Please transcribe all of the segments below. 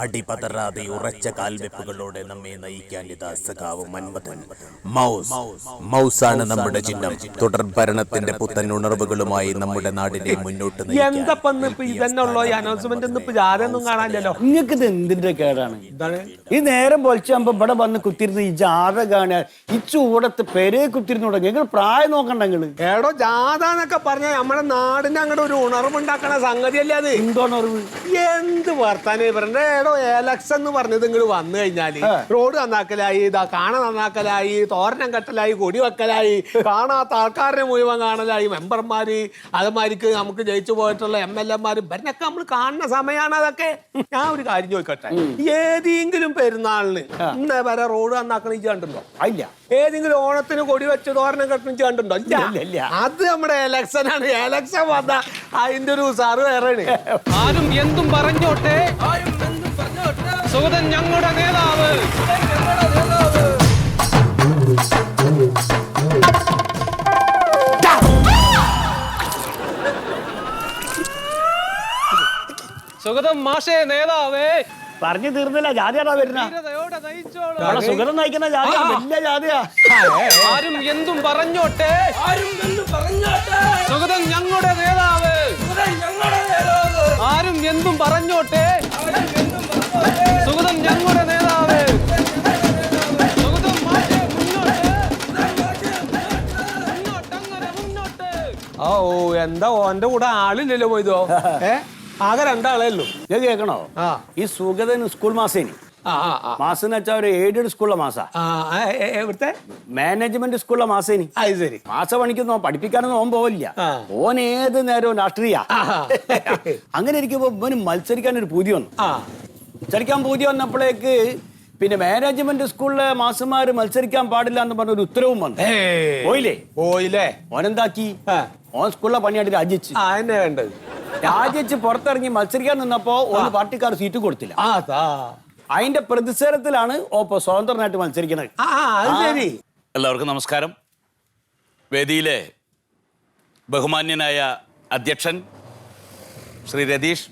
അടിപതറാതെ ഉറച്ച കാൽവെപ്പുകളോടെ നമ്മെ നയിക്കാൻ ഇതാ സഖാവ് മന്മഥൻ. മൗസ് മൗസാണ് നമ്മുടെ ചിഹ്നം. തുടർ ഭരണത്തിന്റെ പുത്തൻ ഉണർവുകളുമായി നമ്മുടെ നാടിനെ മുന്നോട്ട് നിങ്ങൾക്ക് ഇത് എന്തിന്റെ കേടാണ്? ഈ നേരം പൊളിച്ചാകുമ്പോ ഇവിടെ വന്ന് കുത്തിരുന്ന് ഈ ജാഥ കാണുക ഈ ചൂടത്ത് പെരേ കുത്തിരുന്ന് തുടങ്ങി നിങ്ങൾ പ്രായം നോക്കണ്ട നിങ്ങൾ. ഏടോ ജാഥ എന്നൊക്കെ പറഞ്ഞ നമ്മുടെ നാടിന്റെ അങ്ങോട്ട് ഒരു ഉണർവുണ്ടാക്കണ സംഗതിയല്ലേ അത്? എന്തോന്ന് അറിവ് എന്ത് വർത്താനം ഇവരുടെ ഏടോ ഏലക്സ് എന്ന് പറഞ്ഞത് ഇങ്ങോട്ട് വന്നു കഴിഞ്ഞാൽ റോഡ് നന്നാക്കലായി ഇതാ കാണ നന്നാക്കലായി തോരണം കെട്ടലായി കൊടി വെക്കലായി കാണാത്ത ആൾക്കാരെ മുഴുവൻ കാണലായി മെമ്പർമാര് അതുമാതിരിക്ക് നമുക്ക് ജയിച്ചു പോയിട്ടുള്ള എം എൽ എമാര്. ഇവരിനൊക്കെ നമ്മൾ കാണുന്ന സമയമാണ് അതൊക്കെ. ഞാൻ ഒരു കാര്യം ചോദിക്കട്ടെ? ഏതെങ്കിലും പെരുന്നാളിന് ഇന്നേ വരെ റോഡ് നന്നാക്കണം കണ്ടുണ്ടോ ഇല്ല. ഏതെങ്കിലും ഓണത്തിന് കൊടി വെച്ച് തോരണം കെട്ടണം കണ്ടുണ്ടോ ഇല്ല. അത് നമ്മുടെ എലക്ഷൻ ആണ്. എലക്ഷൻ വന്ന അതിന്റെ ഒരു സാറ് വേറെ ആരും എന്തും പറഞ്ഞോട്ടെ? സുഗതൻ ഞങ്ങളുടെ നേതാവ്. സുഗതം മാഷേ നേതാവേ. പറഞ്ഞു തീർന്നില്ല ജാതിയാടാ വരുന്ന? സുഗതം നയിക്കുന്ന ജാതിയാ വലിയ ജാതിയാ. ആരും എന്തും പറഞ്ഞോട്ടെ. സുഗതം ഞങ്ങളുടെ നേതാവ്. ആരും എന്തും പറഞ്ഞോട്ടെ. ഓ എന്താ ഓന്റെ കൂടെ ആളില്ലല്ലോ പോയതോ? ഏ? ആകെ രണ്ടാളേ ഉള്ളൂ. ഇത് കേൾക്കണോ ആ. ഈ സുഗതൻ സ്കൂൾ മാസേനി. ആ ആ ആ. മാസം എന്ന് വെച്ചാൽ ഒരു എയ്ഡഡ് സ്കൂളിലെ മാസാ. ആ ആ, ഏ, ഏ, എവിടുത്തെ? മാനേജ്മെന്റ് സ്കൂളിലെ മാസേനി. അത് ശരി. മാസ പണിക്കൊന്നും പഠിപ്പിക്കാനൊന്നും ഓൻ പോവില്ല. ആ. ഓൻ ഏത് നേരവും രാഷ്ട്രീയ. അങ്ങനെ ഇരിക്കുമ്പോ ഇവന് മത്സരിക്കാൻ ഒരു പൂതി വന്നു. ആ. മത്സരിക്കാൻ പൂതി വന്നപ്പോഴേക്ക് പിന്നെ മാനേജ്മെന്റ് സ്കൂളിലെ മാസന്മാര് മത്സരിക്കാൻ പാടില്ല എന്ന് പറഞ്ഞ ഒരു ഉത്തരവും വന്നു. പോയില്ലേ? പോയില്ലേ? ഓനെന്താക്കി. ഓൻ സ്കൂളിലെ പണിയായിട്ട് രാജിച്ച് എന്നെ വേണ്ടത് രാജിച്ച് പുറത്തിറങ്ങി മത്സരിക്കാൻ നിന്നപ്പോ ഓന് പാർട്ടിക്കാർ സീറ്റ് കൊടുത്തില്ല. അതിന്റെ പ്രതിഷേധത്തിലാണ് ഓപ്പോ സ്വതന്ത്രനായിട്ട് മത്സരിക്കുന്നത് ആ ആ, അത് എല്ലാവർക്കും നമസ്കാരം. വേദിയിലെ ബഹുമാന്യനായ അധ്യക്ഷൻ ശ്രീ രതീഷ്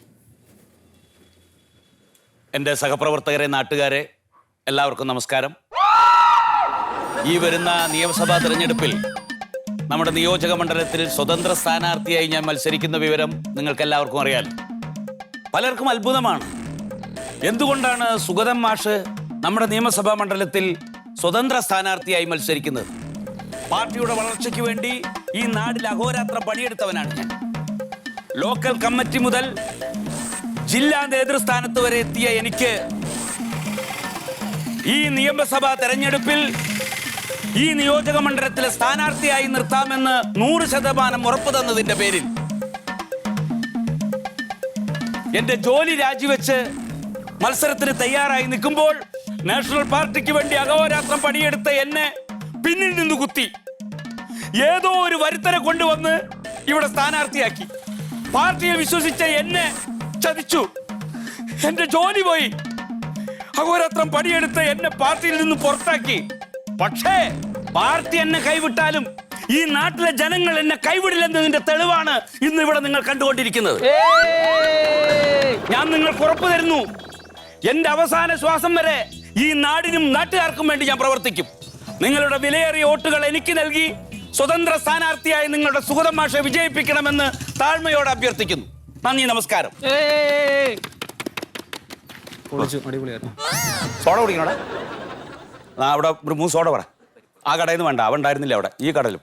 എന്റെ സഹപ്രവർത്തകരെ നാട്ടുകാരെ എല്ലാവർക്കും നമസ്കാരം. ഈ വരുന്ന നിയമസഭാ തെരഞ്ഞെടുപ്പിൽ നമ്മുടെ നിയോജക മണ്ഡലത്തിൽ സ്വതന്ത്ര സ്ഥാനാർത്ഥിയായി ഞാൻ മത്സരിക്കുന്ന വിവരം നിങ്ങൾക്ക് എല്ലാവർക്കും അറിയാം പലർക്കും അത്ഭുതമാണ്. എന്തുകൊണ്ടാണ് സുഗതം മാഷ് നമ്മുടെ നിയമസഭാ മണ്ഡലത്തിൽ സ്വതന്ത്ര സ്ഥാനാർത്ഥിയായി മത്സരിക്കുന്നത്? പാർട്ടിയുടെ വളർച്ചയ്ക്ക് വേണ്ടി ഈ നാടിൽ അഹോരാത്രം പണിയെടുത്തവനാണ് ഞാൻ. ലോക്കൽ കമ്മിറ്റി മുതൽ ജില്ലാ നേതൃസ്ഥാനത്ത് വരെ എത്തിയ എനിക്ക് ഈ നിയമസഭാ തെരഞ്ഞെടുപ്പിൽ ഈ നിയോജക മണ്ഡലത്തിലെ സ്ഥാനാർത്ഥിയായി നിർത്താമെന്ന് നൂറ് ശതമാനം ഉറപ്പു തന്നതിന്റെ പേരിൽ എന്റെ ജോലി രാജിവെച്ച് മത്സരത്തിന് തയ്യാറായി നിൽക്കുമ്പോൾ നാഷണൽ പാർട്ടിക്ക് വേണ്ടി അഹോരാത്രം പണിയെടുത്ത എന്നെ പിന്നിൽ നിന്ന് കുത്തി ഏതോ ഒരു വരുത്തനെ കൊണ്ടുവന്ന് ഇവിടെ സ്ഥാനാർത്ഥിയാക്കി. പാർട്ടിയെ വിശ്വസിച്ച എന്നെ ചതിച്ചു. എന്റെ ജോലി പോയി. അഹോരാത്രം പണിയെടുത്ത് എന്നെ പാർട്ടിയിൽ നിന്ന് പുറത്താക്കി. പക്ഷേ പാർട്ടി എന്നെ കൈവിട്ടാലും ഈ നാട്ടിലെ ജനങ്ങൾ എന്നെ കൈവിടില്ലെന്നതിന്റെ തെളിവാണ് ഇന്ന് ഇവിടെ നിങ്ങൾ കണ്ടുകൊണ്ടിരിക്കുന്നത്. ഞാൻ നിങ്ങൾക്ക് ഉറപ്പു തരുന്നു. എന്റെ അവസാന ശ്വാസം വരെ ഈ നാടിനും നാട്ടുകാർക്കും വേണ്ടി ഞാൻ പ്രവർത്തിക്കും. നിങ്ങളുടെ വിലയേറിയ വോട്ടുകൾ എനിക്ക് നൽകി സ്വതന്ത്ര സ്ഥാനാർത്ഥിയായി നിങ്ങളുടെ സുഗതമാഷെ വിജയിപ്പിക്കണമെന്ന് താഴ്മയോടെ അഭ്യർത്ഥിക്കുന്നു. നന്ദി നമസ്കാരം. ഏയ് സോഡ കുടിക്കണോടാ അവിടെ? മൂന്ന് സോഡ പറ. ആ കടയിൽ നിന്ന് വേണ്ട അവൻ ഉണ്ടായിരുന്നില്ല അവിടെ. ഈ കടയിലും.